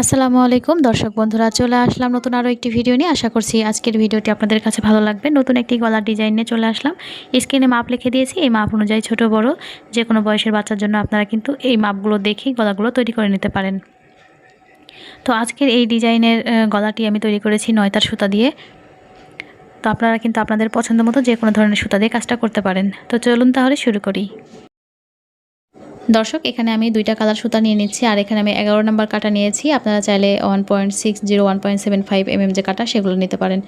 আসসালামু আলাইকুম। দর্শক বন্ধুরা, চলে আসলাম নতুন আরও একটি ভিডিও নিয়ে। আশা করছি আজকের ভিডিওটি আপনাদের কাছে ভালো লাগবে। নতুন একটি গলার ডিজাইন নিয়ে চলে আসলাম। স্ক্রিনে মাপ লিখে দিয়েছি। এই মাপ অনুযায়ী ছোট, বড় যে কোনো বয়সের বাচ্চার জন্য আপনারা কিন্তু এই মাপগুলো দেখেই গলাগুলো তৈরি করে নিতে পারেন। তো আজকের এই ডিজাইনের গলাটি আমি তৈরি করেছি নয়তার সুতা দিয়ে। তো আপনারা কিন্তু আপনাদের পছন্দ মতো যে কোনো ধরনের সুতা দিয়ে কাজটা করতে পারেন। তো চলুন তাহলে শুরু করি। দর্শক, এখানে আমি দুইটা কালার সুতা নিয়ে নিচ্ছি, আর এখানে আমি এগারো নাম্বার কাটা নিয়েছি। আপনারা চাইলে one point six zero one point seven five mm যে কাটা, সেগুলো নিতে পারেন।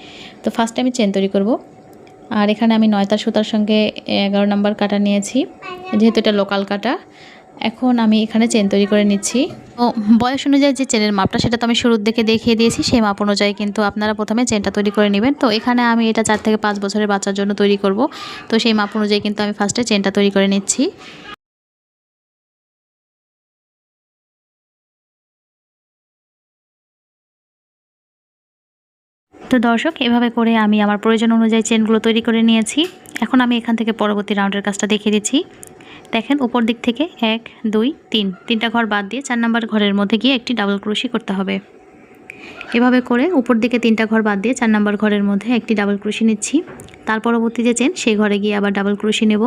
তো ফার্স্টে আমি চেন তৈরি করব। আর এখানে আমি নয়তার সুতার সঙ্গে এগারো নাম্বার কাটা নিয়েছি, যেহেতু এটা লোকাল কাটা। এখন আমি এখানে চেন তৈরি করে নিচ্ছি। ও বয়স অনুযায়ী যে চেনের মাপটা, সেটা তো আমি শুরুর দিকে দেখিয়ে দিয়েছি, সেই মাপ অনুযায়ী কিন্তু আপনারা প্রথমে চেনটা তৈরি করে নেবেন। তো এখানে আমি এটা চার থেকে পাঁচ বছরের বাচ্চার জন্য তৈরি করব। তো সেই মাপ অনুযায়ী কিন্তু আমি ফার্স্টে চেনটা তৈরি করে নিচ্ছি। তো দর্শক, এভাবে করে আমি আমার প্রয়োজন অনুযায়ী চেনগুলো তৈরি করে নিয়েছি। এখন আমি এখান থেকে পরবর্তী রাউন্ডের কাজটা দেখিয়ে দিচ্ছি। দেখেন, উপর দিক থেকে এক, দুই, তিন, তিনটা ঘর বাদ দিয়ে চার নাম্বার ঘরের মধ্যে গিয়ে একটি ডাবল ক্রোশি করতে হবে। এভাবে করে উপর দিকে তিনটা ঘর বাদ দিয়ে চার নাম্বার ঘরের মধ্যে একটি ডাবল ক্রোশি নিচ্ছি। তার পরবর্তী যে চেন, সেই ঘরে গিয়ে আবার ডাবল ক্রোশি নেব।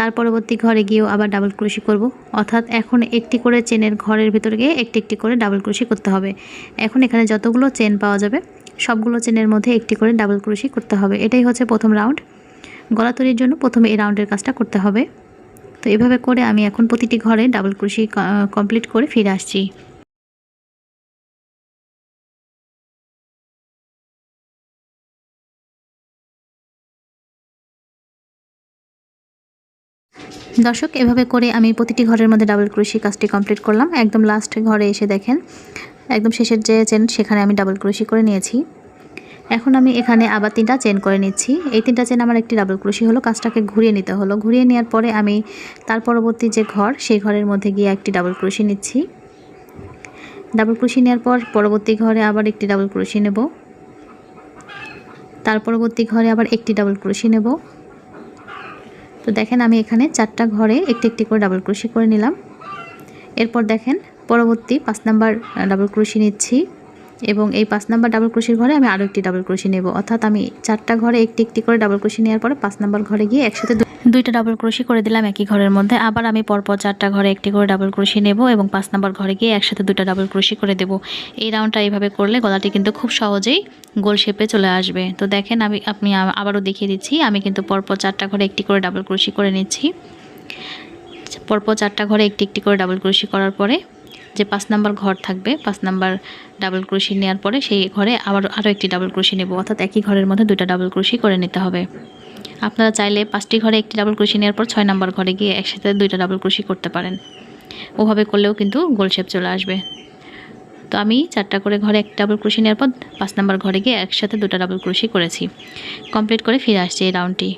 তার পরবর্তী ঘরে গিয়েও আবার ডাবল ক্রোশি করব। অর্থাৎ এখন একটি করে চেনের ঘরের ভিতরে গিয়ে একটি একটি করে ডাবল ক্রোশি করতে হবে। এখন এখানে যতগুলো চেন পাওয়া যাবে, সবগুলো চেনের মধ্যে একটি করে ডাবল ক্রোশি করতে হবে। এটাই হচ্ছে প্রথম রাউন্ড গলা তৈরির জন্য প্রথমে এই রাউন্ডের কাজটা করতে হবে। তো এভাবে করে আমি এখন প্রতিটি ঘরে ডাবল ক্রোশি কমপ্লিট করে ফিরে আসছি। দর্শক, এভাবে করে আমি প্রতিটি ঘরের মধ্যে ডাবল ক্রোশি কাজটি কমপ্লিট করলাম। একদম লাস্ট ঘরে এসে দেখেন, একদম শেষের যে চেন সেখানে আমি ডাবল ক্রোশি করে নিয়েছি। এখন আমি এখানে আবার তিনটা চেন করে নিচ্ছি। এই তিনটা চেন আমার একটি ডাবল ক্রোশি হলো, কাজটাকে ঘুরিয়ে নিতে হলো। ঘুরিয়ে নেওয়ার পরে আমি তার পরবর্তী যে ঘর, সেই ঘরের মধ্যে গিয়ে একটি ডাবল ক্রোশি নিচ্ছি। ডাবল ক্রোশি নেওয়ার পর পরবর্তী ঘরে আবার একটি ডাবল ক্রোশি নেব। তার পরবর্তী ঘরে আবার একটি ডাবল ক্রোশি নেব। তো দেখেন আমি এখানে চারটা ঘরে একটি একটি করে ডাবল ক্রোশি করে নিলাম। এরপর দেখেন পরবর্তী পাঁচ নাম্বার ডাবল ক্রোশি নিচ্ছি এবং এই পাঁচ নাম্বার ডাবল ক্রোশির ঘরে আমি আরও একটি ডাবল ক্রোশি নেব। অর্থাৎ আমি চারটা ঘরে একটি একটি করে ডাবল ক্রোশি নেওয়ার পরে পাঁচ নাম্বার ঘরে গিয়ে একসাথে দুইটা ডাবল ক্রোশি করে দিলাম একই ঘরের মধ্যে। আবার আমি পরপর চারটা ঘরে একটি করে ডাবল ক্রোশি নেব এবং পাঁচ নাম্বার ঘরে গিয়ে একসাথে দুটো ডাবল ক্রোশি করে দেব। এই রাউন্ডটা এইভাবে করলে গলাটি কিন্তু খুব সহজেই গোল শেপে চলে আসবে। তো দেখেন আমি, আপনি আবারও দেখিয়ে দিচ্ছি, আমি কিন্তু পরপর চারটা ঘরে একটি করে ডাবল ক্রোশি করে নিচ্ছি। পরপর চারটা ঘরে একটি একটি করে ডাবল ক্রোশি করার পরে যে পাঁচ নাম্বার ঘর থাকবে, পাঁচ নাম্বার ডাবল ক্রোশি নেওয়ার পরে সেই ঘরে আবার আরও একটি ডাবল ক্রোশি নেব। অর্থাৎ একই ঘরের মধ্যে দুটো ডাবল ক্রোশি করে নিতে হবে। আপনারা চাইলে পাঁচটি ঘরে একটি ডাবল ক্রোশি নেওয়ার পর ছয় নাম্বার ঘরে গিয়ে একসাথে দুইটা ডাবল ক্রোশি করতে পারেন। ওভাবে করলেও কিন্তু গোল শেপ চলে আসবে। তো আমি চারটা করে ঘরে একটা ডাবল ক্রোশি নেওয়ার পর পাঁচ নাম্বার ঘরে গিয়ে একসাথে দুটা ডাবল ক্রোশি করেছি। কমপ্লিট করে ফিরে আসছি এই রাউন্ডটি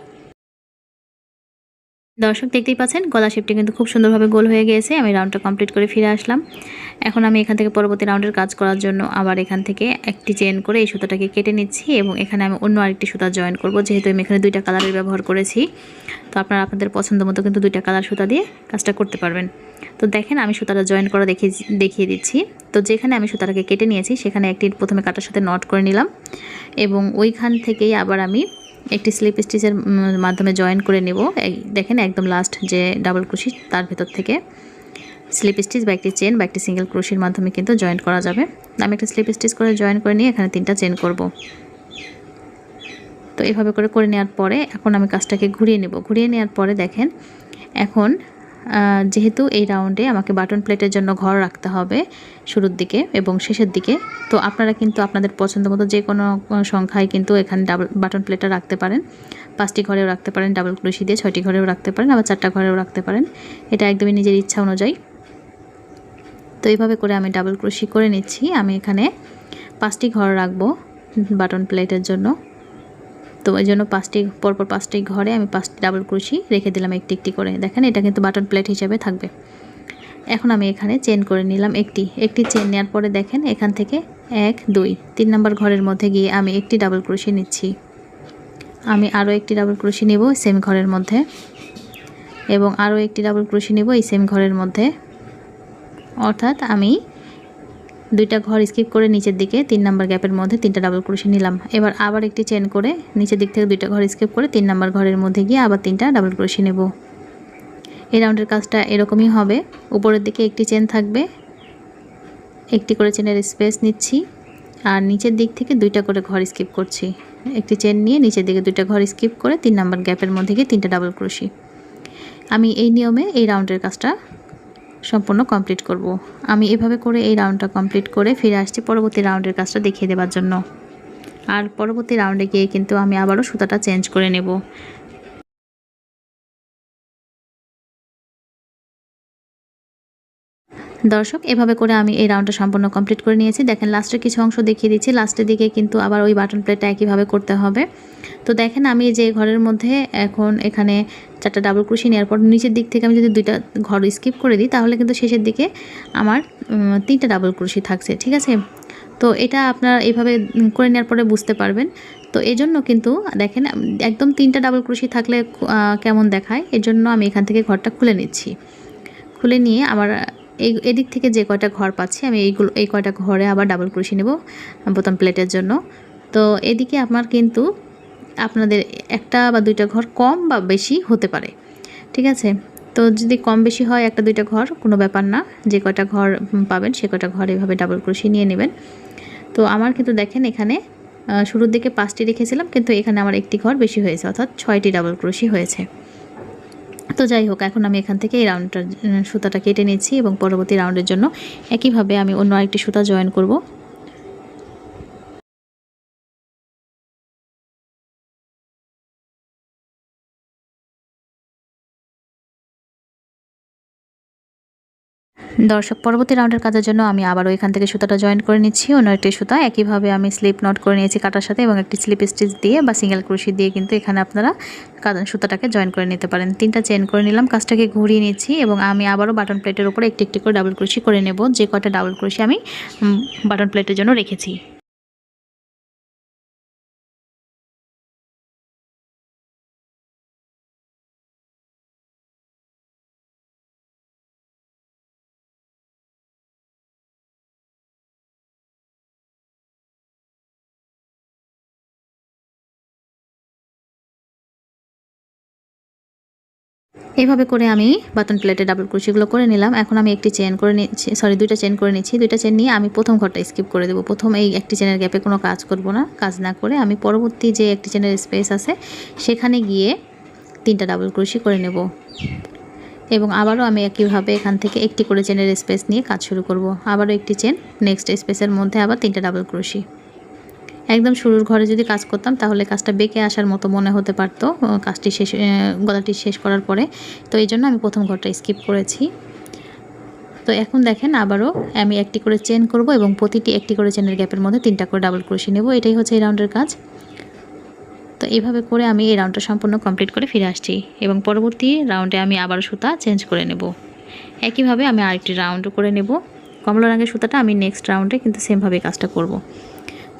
দর্শক দেখতেই পাচ্ছেন, গলা শেপটি কিন্তু খুব সুন্দরভাবে গোল হয়ে গিয়েছে। আমি রাউন্ডটা কমপ্লিট করে ফিরে আসলাম। এখন আমি এখান থেকে পরবর্তী রাউন্ডের কাজ করার জন্য আবার এখান থেকে একটি চেন করে এই সুতাটাকে কেটে নিচ্ছি এবং এখানে আমি অন্য আরেকটি সুতা জয়েন করব, যেহেতু আমি এখানে দুইটা কালারের ব্যবহার করেছি। তো আপনারা আপনাদের পছন্দ মতো কিন্তু দুইটা কালার সুতা দিয়ে কাজটা করতে পারবেন। তো দেখেন, আমি সুতাটা জয়েন করা দেখিয়ে দেখিয়ে দিচ্ছি। তো যেখানে আমি সুতাটাকে কেটে নিয়েছি, সেখানে একটি প্রথমে কাটার সাথে নট করে নিলাম এবং ওইখান থেকেই আবার আমি একটি স্লিপ স্টিচের মাধ্যমে জয়েন করে নেব। দেখেন একদম লাস্ট যে ডাবল ক্রুশি তার ভেতর থেকে স্লিপ স্টিচ বা একটি চেন বা একটি সিঙ্গেল ক্রুশির মাধ্যমে কিন্তু জয়েন করা যাবে। আমি একটা স্লিপ স্টিচ করে জয়েন করে নিয়ে এখানে তিনটা চেন করব। তো এভাবে করে করে নেওয়ার পরে এখন আমি কাজটাকে ঘুরিয়ে নেব। ঘুরিয়ে নেওয়ার পরে দেখেন, এখন যেহেতু এই রাউন্ডে আমাকে বাটন প্লেটের জন্য ঘর রাখতে হবে শুরুর দিকে এবং শেষের দিকে, তো আপনারা কিন্তু আপনাদের পছন্দ মতো যে কোনো সংখ্যায় কিন্তু এখানে ডাবল বাটন প্লেটটা রাখতে পারেন। পাঁচটি ঘরেও রাখতে পারেন ডাবল ক্রুশি দিয়ে ছয়টি ঘরেও রাখতে পারেন, আবার চারটা ঘরেও রাখতে পারেন। এটা একদমই নিজের ইচ্ছা অনুযায়ী। তো এইভাবে করে আমি ডাবল ক্রুশি করে নিচ্ছি। আমি এখানে পাঁচটি ঘর রাখব বাটন প্লেটের জন্য। তো এই জন্য পাঁচটি, পরপর পাঁচটি ঘরে আমি পাঁচটি ডাবল ক্রুশি রেখে দিলাম একটি একটি করে। দেখেন, এটা কিন্তু বাটন প্লেট হিসাবে থাকবে। এখন আমি এখানে চেন করে নিলাম একটি। একটি চেন নেওয়ার পরে দেখেন, এখান থেকে এক, দুই, তিন নম্বর ঘরের মধ্যে গিয়ে আমি একটি ডাবল ক্রুশি নিচ্ছি। আমি আরও একটি ডাবল ক্রুশি নেব সেম ঘরের মধ্যে। এবং আরও একটি ডাবল ক্রুশি নেব এই সেম ঘরের মধ্যে। অর্থাৎ আমি দুইটা ঘর স্কিপ করে নিচের দিকে তিন নাম্বার গ্যাপের মধ্যে তিনটা ডাবল ক্রোশি নিলাম। এবার আবার একটি চেন করে নিচের দিক থেকে দুইটা ঘর স্কিপ করে তিন নাম্বার ঘরের মধ্যে গিয়ে আবার তিনটা ডাবল ক্রোশি নেব। এই রাউন্ডের কাজটা এরকমই হবে। উপরের দিকে একটি চেন থাকবে। একটি করে চেনের স্পেস নিচ্ছি। আর নিচের দিক থেকে দুইটা করে ঘর স্কিপ করছি। একটি চেন নিয়ে নিচের দিকে দুইটা ঘর স্কিপ করে তিন নাম্বার গ্যাপের মধ্যে গিয়ে তিনটা ডাবল ক্রোশি আমি এই নিয়মে এই রাউন্ডের কাজটা সম্পূর্ণ কমপ্লিট করব। আমি এভাবে করে এই রাউন্ডটা কমপ্লিট করে ফিরে আসছি পরবর্তী রাউন্ডের কাজটা দেখিয়ে দেওয়ার জন্য আর পরবর্তী রাউন্ডে গিয়ে কিন্তু আমি আবারও সুতাটা চেঞ্জ করে নেব দর্শক, এভাবে করে আমি এই রাউন্ডটা সম্পূর্ণ কমপ্লিট করে নিয়েছি। দেখেন লাস্টের কিছু অংশ দেখিয়ে দিচ্ছি। লাস্টের দিকে কিন্তু আবার ওই বাটন প্লেটটা একইভাবে করতে হবে। তো দেখেন, আমি যে ঘরের মধ্যে এখন এখানে চারটা ডাবল ক্রুশি নেওয়ার পর নিচের দিক থেকে আমি যদি দুইটা ঘর স্কিপ করে দিই, তাহলে কিন্তু শেষের দিকে আমার তিনটা ডাবল ক্রুশি থাকছে, ঠিক আছে? তো এটা আপনারা এইভাবে করে নেওয়ার পরে বুঝতে পারবেন। তো এই জন্য কিন্তু দেখেন, একদম তিনটা ডাবল ক্রুশি থাকলে কেমন দেখায়? এর জন্য আমি এখান থেকে ঘরটা খুলে নিচ্ছি। খুলে নিয়ে আবার এই, এদিক থেকে যে কয়টা ঘর পাচ্ছি, আমি এইগুলো, এই কয়টা ঘরে আবার ডাবল ক্রুশি নেব, বোতাম প্লেটের জন্য। তো এদিকে আপনার কিন্তু আপনাদের একটা বা দুইটা ঘর কম বা বেশি হতে পারে, ঠিক আছে? তো যদি কম বেশি হয় একটা দুইটা ঘর, কোনো ব্যাপার না। যে কয়টা ঘর পাবেন, সে কয়টা ঘর এভাবে ডাবল ক্রুশি নিয়ে নেবেন। তো আমার কিন্তু দেখেন এখানে শুরুর দিকে পাঁচটি রেখেছিলাম, কিন্তু এখানে আমার একটি ঘর বেশি হয়েছে, অর্থাৎ ছয়টি ডাবল ক্রুশি হয়েছে। তো যাই হোক, এখন আমি এখান থেকে এই রাউন্ডটা সুতাটা কেটে নিয়েছি এবং পরবর্তী রাউন্ডের জন্য একইভাবে আমি অন্য আরেকটি সুতা জয়েন করব। দর্শক, পরবর্তী রাউন্ডের কাজের জন্য আমি আবারও এখান থেকে সুতাটা জয়েন করে নিচ্ছি। অন্য একটি সুতা, একইভাবে আমি স্লিপ নট করে নিয়েছি কাটার সাথে এবং একটি স্লিপ স্টিচ দিয়ে বা সিঙ্গেল ক্রুশি দিয়ে কিন্তু এখানে আপনারা সুতাটাকে জয়েন করে নিতে পারেন। তিনটা চেন করে নিলাম, কাজটাকে ঘুরিয়ে নিচ্ছি এবং আমি আবারও বাটন প্লেটের উপরে একটি একটি করে ডাবল ক্রুশি করে নেব। যে কটা ডাবল ক্রুশি আমি বাটন প্লেটের জন্য রেখেছি। এইভাবে করে আমি বাটন প্লেটে ডাবল ক্রুশিগুলো করে নিলাম। এখন আমি একটি চেন করে নিচ্ছি সরি দুইটা চেন করে নিচ্ছি। দুইটা চেন নিয়ে আমি প্রথম ঘরটা স্কিপ করে দেবো। প্রথম এই একটি চেনের গ্যাপে কোনো কাজ করব না, কাজ না করে আমি পরবর্তী যে একটি চেনের স্পেস আছে, সেখানে গিয়ে তিনটা ডাবল ক্রুশি করে নেব। এবং আবারও আমি একইভাবে এখান থেকে একটি করে চেনের স্পেস নিয়ে কাজ শুরু করব। আবারও একটি চেন নেক্সট স্পেসের মধ্যে আবার তিনটা ডাবল ক্রুশি একদম শুরুর ঘরে যদি কাজ করতাম, তাহলে কাজটা বেঁকে আসার মতো মনে হতে পারতো। কাজটি শেষ গলাটি শেষ করার পরে। তো এই জন্য আমি প্রথম ঘরটা স্কিপ করেছি। তো এখন দেখেন আবারও আমি একটি করে চেন করব এবং প্রতিটি একটি করে চেনের গ্যাপের মধ্যে তিনটা করে ডাবল ক্রোশি নেব। এটাই হচ্ছে এই রাউন্ডের কাজ। তো এইভাবে করে আমি এই রাউন্ডটা সম্পূর্ণ কমপ্লিট করে ফিরে আসছি এবং পরবর্তী রাউন্ডে আমি আবারও সুতা চেঞ্জ করে নেব। একইভাবে আমি আরেকটি রাউন্ড করে নেব। কমলা রঙের সুতাটা আমি নেক্সট রাউন্ডে কিন্তু সেমভাবে কাজটা করব।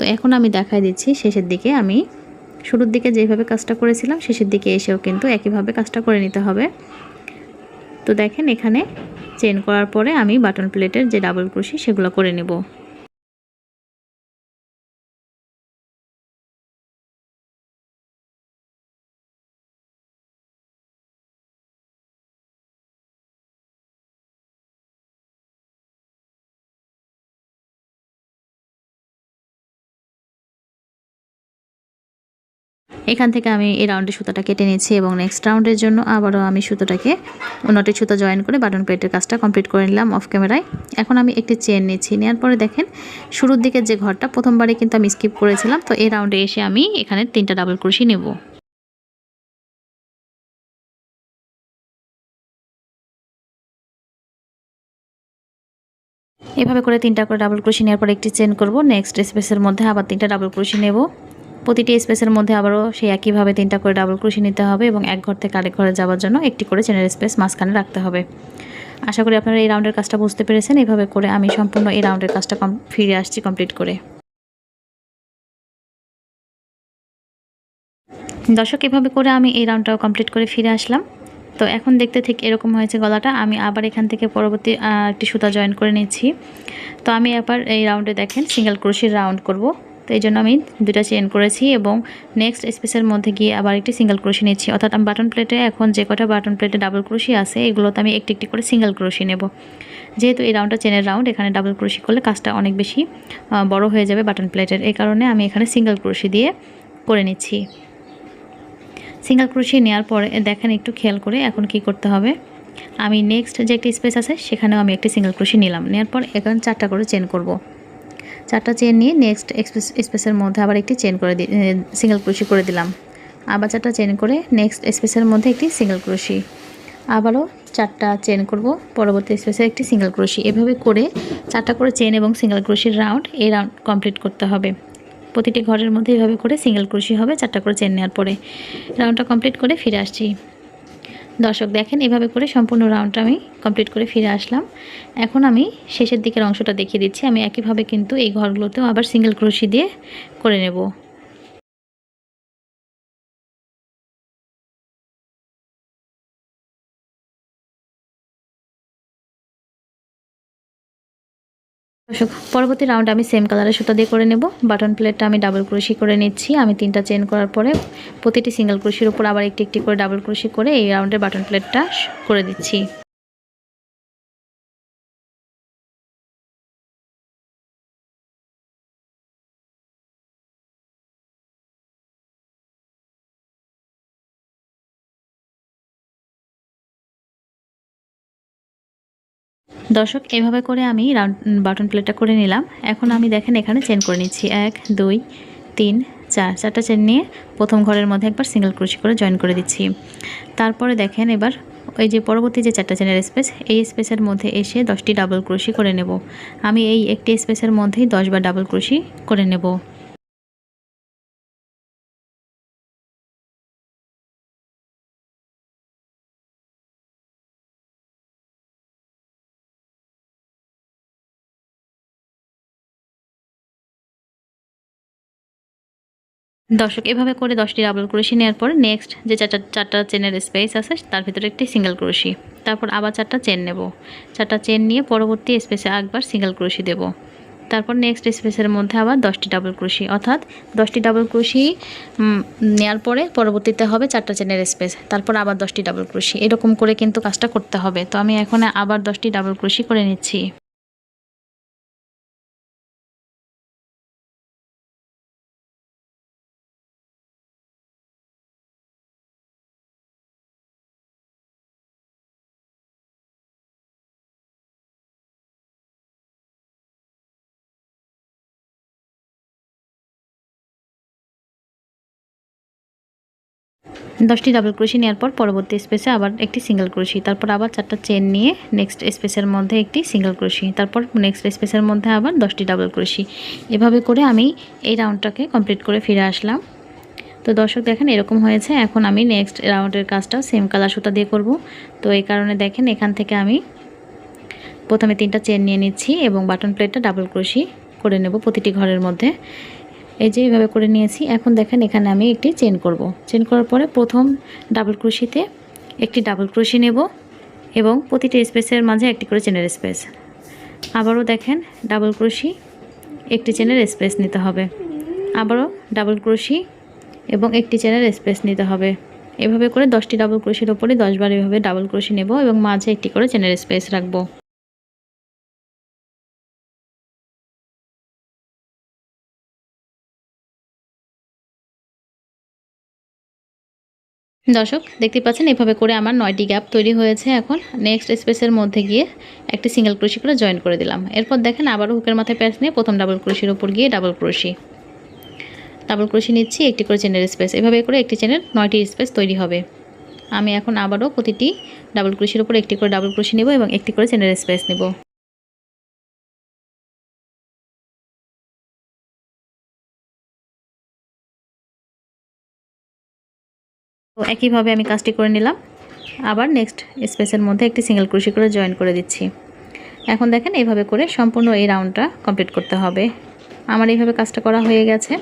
তো এখন আমি দেখাই দিচ্ছি, শেষের দিকে আমি শুরুর দিকে যেভাবে কাজটা করেছিলাম, শেষের দিকে এসেও কিন্তু একইভাবে কাজটা করে নিতে হবে। তো দেখেন এখানে চেন করার পরে আমি বাটন প্লেটের যে ডাবল ক্রুশি সেগুলো করে নেব। এখান থেকে আমি এই রাউন্ডের সুতাটা কেটে নিয়েছি এবং নেক্সট রাউন্ডের জন্য আবারও আমি সুতোটাকে নটি সুতো জয়েন করে বাটন প্লেটের কাজটা কমপ্লিট করে নিলাম অফ ক্যামেরায় এখন আমি একটি চেন নিচ্ছি। নেওয়ার পরে দেখেন, শুরুর দিকের যে ঘরটা প্রথমবারে কিন্তু আমি স্কিপ করেছিলাম। তো এই রাউন্ডে এসে আমি এখানে তিনটা ডাবল ক্রুশি নেব। এভাবে করে তিনটা করে ডাবল ক্রুশি নেওয়ার পর একটি চেন করব। নেক্সট স্পেসের মধ্যে আবার তিনটা ডাবল ক্রুশি নেব। প্রতিটি স্পেসের মধ্যে আবারও সেই একইভাবে তিনটা করে ডাবল ক্রুশি নিতে হবে এবং এক ঘর থেকে আরেক ঘরে যাওয়ার জন্য একটি করে চেনের স্পেস মাঝখানে রাখতে হবে। আশা করি আপনারা এই রাউন্ডের কাজটা বুঝতে পেরেছেন। এইভাবে করে আমি সম্পূর্ণ এই রাউন্ডের কাজটা ফিরে আসছি কমপ্লিট করে। দর্শক, এভাবে করে আমি এই রাউন্ডটাও কমপ্লিট করে ফিরে আসলাম। তো এখন দেখতে ঠিক এরকম হয়েছে গলাটা। আমি আবার এখান থেকে পরবর্তী একটি সুতা জয়েন করে নিচ্ছি। তো আমি এবার এই রাউন্ডে দেখেন সিঙ্গেল ক্রোশির রাউন্ড করব। তো এই জন্য আমি দুটা চেন করেছি এবং নেক্সট স্পেসের মধ্যে গিয়ে আবার একটি সিঙ্গেল ক্রোশি নিচ্ছি। অর্থাৎ আমি বাটন প্লেটে এখন যে কটা বাটন প্লেটে ডাবল ক্রোশি আছে, এগুলোতে আমি একটি একটি করে সিঙ্গেল ক্রোশি নেব। যেহেতু এই রাউন্ডটা চেনের রাউন্ড এখানে ডাবল ক্রোশি করলে কাজটা অনেক বেশি বড় হয়ে যাবে বাটন প্লেটের এই কারণে আমি এখানে সিঙ্গেল ক্রোশি দিয়ে করে নিচ্ছি। সিঙ্গেল ক্রোশি নেওয়ার পরে, দেখেন একটু খেয়াল করে এখন কি করতে হবে। আমি নেক্সট যে একটি স্পেস আছে, সেখানেও আমি একটি সিঙ্গেল ক্রোশি নিলাম। নেওয়ার পর এখন চারটা করে চেন করব। চারটা চেন নিয়ে নেক্সট স্পেসের মধ্যে আবার একটি চেন করে সিঙ্গেল ক্রোশি করে দিলাম। আবার চারটা চেন করে নেক্সট স্পেসের মধ্যে একটি সিঙ্গেল ক্রোশি আবারও চারটা চেন করব, পরবর্তী স্পেসে একটি সিঙ্গেল ক্রোশি এভাবে করে চারটা করে চেন এবং সিঙ্গেল ক্রোশির রাউন্ড এই রাউন্ড কমপ্লিট করতে হবে। প্রতিটি ঘরের মধ্যে এভাবে করে সিঙ্গেল ক্রোশি হবে চারটা করে চেন নেওয়ার পরে। রাউন্ডটা কমপ্লিট করে ফিরে আসছি। দর্শক দেখেন, এভাবে করে সম্পূর্ণ রাউন্ডটা আমি কমপ্লিট করে ফিরে আসলাম। এখন আমি শেষের দিকের অংশটা দেখিয়ে দিচ্ছি। আমি একইভাবে কিন্তু এই ঘরগুলোতেও আবার সিঙ্গেল ক্রোশি দিয়ে করে নেব। দর্শক, পরবর্তী রাউন্ড আমি সেম কালারের সুতা দিয়ে করে নেব। বাটন প্লেটটা আমি ডাবল ক্রোশি করে নিচ্ছি। আমি তিনটা চেন করার পরে প্রতিটি সিঙ্গেল ক্রোশির উপর আবার একটি একটি করে ডাবল ক্রোশি করে এই রাউন্ডের বাটন প্লেটটা করে দিচ্ছি। দর্শক, এভাবে করে আমি রাউন্ড বাটন প্লেটটা করে নিলাম। এখন আমি দেখেন এখানে চেন করে নিচ্ছি। এক, দুই, তিন, চার, চারটা চেন নিয়ে প্রথম ঘরের মধ্যে একবার সিঙ্গেল ক্রোশি করে জয়েন করে দিচ্ছি। তারপরে দেখেন এবার ওই যে পরবর্তী যে চারটা চেনের স্পেস এই স্পেসের মধ্যে এসে দশটি ডাবল ক্রোশি করে নেব। আমি এই একটি স্পেসের মধ্যেই দশবার ডাবল ক্রোশি করে নেব। দর্শক, এভাবে করে দশটি ডাবল ক্রোশি নেওয়ার পর নেক্সট যে চারটা চারটা চেনের স্পেস আছে, তার ভিতরে একটি সিঙ্গেল ক্রোশি তারপর আবার চারটা চেন নেব। চারটা চেন নিয়ে পরবর্তী স্পেসে একবার সিঙ্গেল ক্রোশি দেব। তারপর নেক্সট স্পেসের মধ্যে আবার দশটি ডাবল ক্রোশি অর্থাৎ দশটি ডাবল ক্রোশি নেওয়ার পরে পরবর্তীতে হবে চারটা চেনের স্পেস তারপর আবার দশটি ডাবল ক্রোশি এরকম করে কিন্তু কাজটা করতে হবে। তো আমি এখন আবার দশটি ডাবল ক্রোশি করে নিচ্ছি। দশটি ডাবল ক্রোশি নেওয়ার পর পরবর্তী স্পেসে আবার একটি সিঙ্গেল ক্রোশি তারপর আবার চারটা চেন নিয়ে নেক্সট স্পেসের মধ্যে একটি সিঙ্গেল ক্রোশি তারপর নেক্সট স্পেসের মধ্যে আবার দশটি ডাবল ক্রোশি এভাবে করে আমি এই রাউন্ডটাকে কমপ্লিট করে ফিরে আসলাম। তো দর্শক দেখেন এরকম হয়েছে, এখন আমি নেক্সট রাউন্ডের কাজটা সেম কালার সুতা দিয়ে করব। তো এই কারণে দেখেন এখান থেকে আমি প্রথমে তিনটা চেন নিয়ে নিচ্ছি এবং বাটন প্লেটটা ডাবল ক্রোশি করে নেব প্রতিটি ঘরের মধ্যে। এই যে এইভাবে করে নিয়েছি। এখন দেখেন এখানে আমি একটি চেন করব। চেন করার পরে প্রথম ডাবল ক্রোশিতে একটি ডাবল ক্রোশি নেব এবং প্রতিটি স্পেসের মাঝে একটি করে চেনের স্পেস আবারও দেখেন ডাবল ক্রোশি একটি চেনের স্পেস নিতে হবে। আবারও ডাবল ক্রোশি এবং একটি চেনের স্পেস নিতে হবে। এভাবে করে দশটি ডাবল ক্রোশির ওপরে দশবার এভাবে ডাবল ক্রোশি নেব এবং মাঝে একটি করে চেনের স্পেস রাখব। দর্শক, দেখতে পাচ্ছেন এভাবে করে আমার নয়টি গ্যাপ তৈরি হয়েছে এখন। নেক্সট স্পেসের মধ্যে গিয়ে একটি সিঙ্গেল ক্রোশি করে জয়েন করে দিলাম। এরপর দেখেন আবারও হুকের মাথায় প্যাচ নিয়ে প্রথম ডাবল ক্রোশির উপর গিয়ে ডাবল ক্রোশি ডাবল ক্রোশি নিচ্ছি, একটি করে চেনের স্পেস এভাবে করে একটি চেনের নয়টি স্পেস তৈরি হবে। আমি এখন আবারও প্রতিটি ডাবল ক্রোশির উপর একটি করে ডাবল ক্রোশি নেব এবং একটি করে চেনের স্পেস নেব। তো একইভাবে আমি কাজটি করে নিলাম। আবার নেক্সট স্পেসের মধ্যে একটি সিঙ্গেল ক্রোশি করে জয়েন করে দিচ্ছি। এখন দেখেন এইভাবে করে সম্পূর্ণ এই রাউন্ডটা কমপ্লিট করতে হবে। আমার এইভাবে কাজটা করা হয়ে গেছে।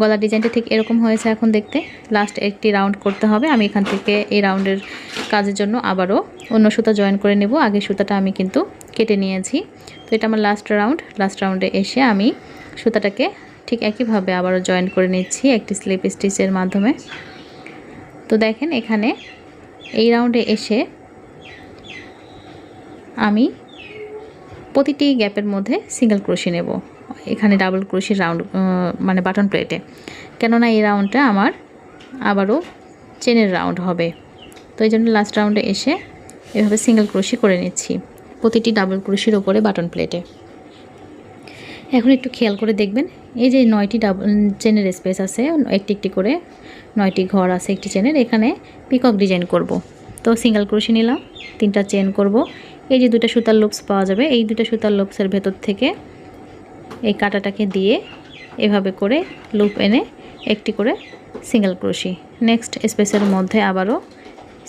গলার ডিজাইনটা ঠিক এরকম হয়েছে এখন দেখতে। লাস্ট একটি রাউন্ড করতে হবে। আমি এখান থেকে এই রাউন্ডের কাজের জন্য আবারও অন্য সুতা জয়েন করে নেব। আগে সুতাটা আমি কিন্তু কেটে নিয়েছি। তো এটা আমার লাস্ট রাউন্ড লাস্ট রাউন্ডে এসে আমি সুতাটাকে ঠিক একইভাবে আবারও জয়েন করে নিচ্ছি একটি স্লিপ স্টিচের মাধ্যমে। তো দেখেন এখানে এই রাউন্ডে এসে আমি প্রতিটি গ্যাপের মধ্যে সিঙ্গেল ক্রোশি নেব, এখানে ডাবল ক্রোশি রাউন্ড মানে বাটন প্লেটে। কেননা এই রাউন্ডটা আমার আবারও চেনের রাউন্ড হবে। তো এই জন্য লাস্ট রাউন্ডে এসে এভাবে সিঙ্গেল ক্রোশি করে নিচ্ছি, প্রতিটি ডাবল ক্রোশির ওপরে বাটন প্লেটে। এখন একটু খেয়াল করে দেখবেন, এই যে নয়টি ডাবল চেনের স্পেস আছে, একটি একটি করে নয়টি ঘর আছে একটি চেনের এখানে পিকক ডিজাইন করব। তো সিঙ্গেল ক্রোশি নিলাম, তিনটা চেন করব। এই যে দুটা সুতার লুপস পাওয়া যাবে, এই দুটা সুতার লুপসের ভেতর থেকে এই কাটাটাকে দিয়ে এভাবে করে লুপ এনে একটি করে সিঙ্গেল ক্রোশি নেক্সট স্পেসের মধ্যে আবারও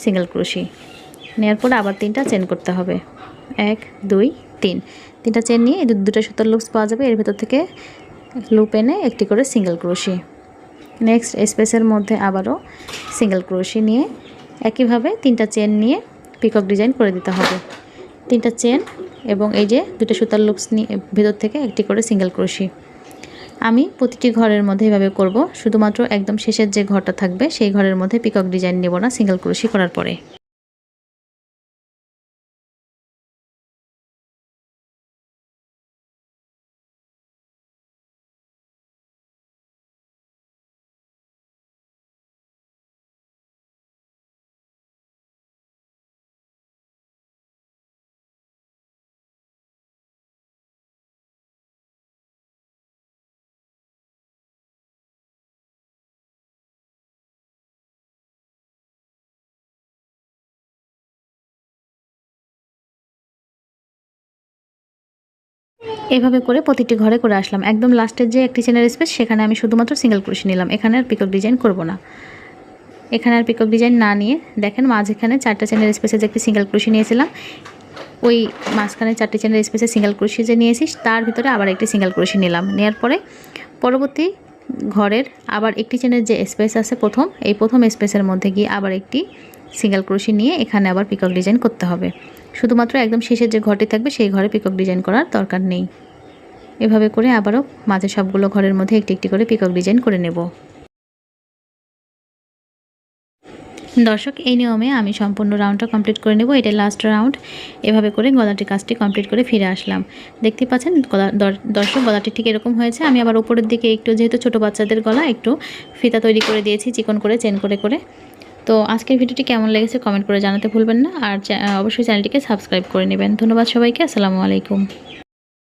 সিঙ্গেল ক্রোশি নেওয়ার পরে আবার তিনটা চেন করতে হবে। এক, দুই, তিন। তিনটা চেন নিয়ে এই দুটো সুতার লুপস পাওয়া যাবে, এর ভেতর থেকে লুপ এনে একটি করে সিঙ্গেল ক্রোশি নেক্সট স্পেসের মধ্যে আবারও সিঙ্গেল ক্রোশি নিয়ে একইভাবে তিনটা চেন নিয়ে পিকক ডিজাইন করে দিতে হবে। তিনটা চেন এবং এই যে দুটো সুতার লুপস নিয়ে ভেতর থেকে একটি করে সিঙ্গেল ক্রোশি আমি প্রতিটি ঘরের মধ্যে এভাবে করব, শুধুমাত্র একদম শেষের যে ঘরটা থাকবে, সেই ঘরের মধ্যে পিকক ডিজাইন নেব না সিঙ্গেল ক্রোশি করার পরে। এভাবে করে প্রতিটি ঘরে করে আসলাম। একদম লাস্টের যে একটি চেনের স্পেস সেখানে আমি শুধুমাত্র সিঙ্গেল ক্রোশি নিলাম। এখানে আর পিকক ডিজাইন করব না। এখানে আর পিকক ডিজাইন না নিয়ে, দেখেন মাঝখানে চারটা চেনের স্পেসে যে একটি সিঙ্গেল ক্রোশি নিয়েছিলাম, ওই মাঝখানে চারটি চেনের স্পেসে সিঙ্গেল ক্রোশি যে নিয়েছি, তার ভিতরে আবার একটি সিঙ্গেল ক্রোশি নিলাম। নেওয়ার পরে পরবর্তী ঘরের আবার একটি চেনের যে স্পেস আছে প্রথম, এই প্রথম স্পেসের মধ্যে গিয়ে আবার একটি সিঙ্গেল ক্রোশি নিয়ে এখানে আবার পিকক ডিজাইন করতে হবে। শুধুমাত্র একদম শেষের যে ঘরটি থাকবে সেই ঘরে পিকক ডিজাইন করার দরকার নেই। এভাবে করে আবারও মাঝে সবগুলো ঘরের মধ্যে একটি একটি করে পিকক ডিজাইন করে নেব। দর্শক, এই নিয়মে আমি সম্পূর্ণ রাউন্ডটা কমপ্লিট করে নেব। এটা লাস্ট রাউন্ড এভাবে করে গলাটি কাজটি কমপ্লিট করে ফিরে আসলাম। দেখতে পাচ্ছেন, গলা দর্শক, গলাটি ঠিক এরকম হয়েছে। আমি আবার উপরের দিকে একটু, যেহেতু ছোটো বাচ্চাদের গলা, একটু ফিতা তৈরি করে দিয়েছি, চিকন করে, চেন করে করে। তো আজকের ভিডিওটি কেমন লেগেছে কমেন্ট করে জানাতে ভুলবেন না। আর অবশ্যই চ্যানেলটিকে সাবস্ক্রাইব করে নেবেন। ধন্যবাদ সবাইকে। আসসালামু আলাইকুম।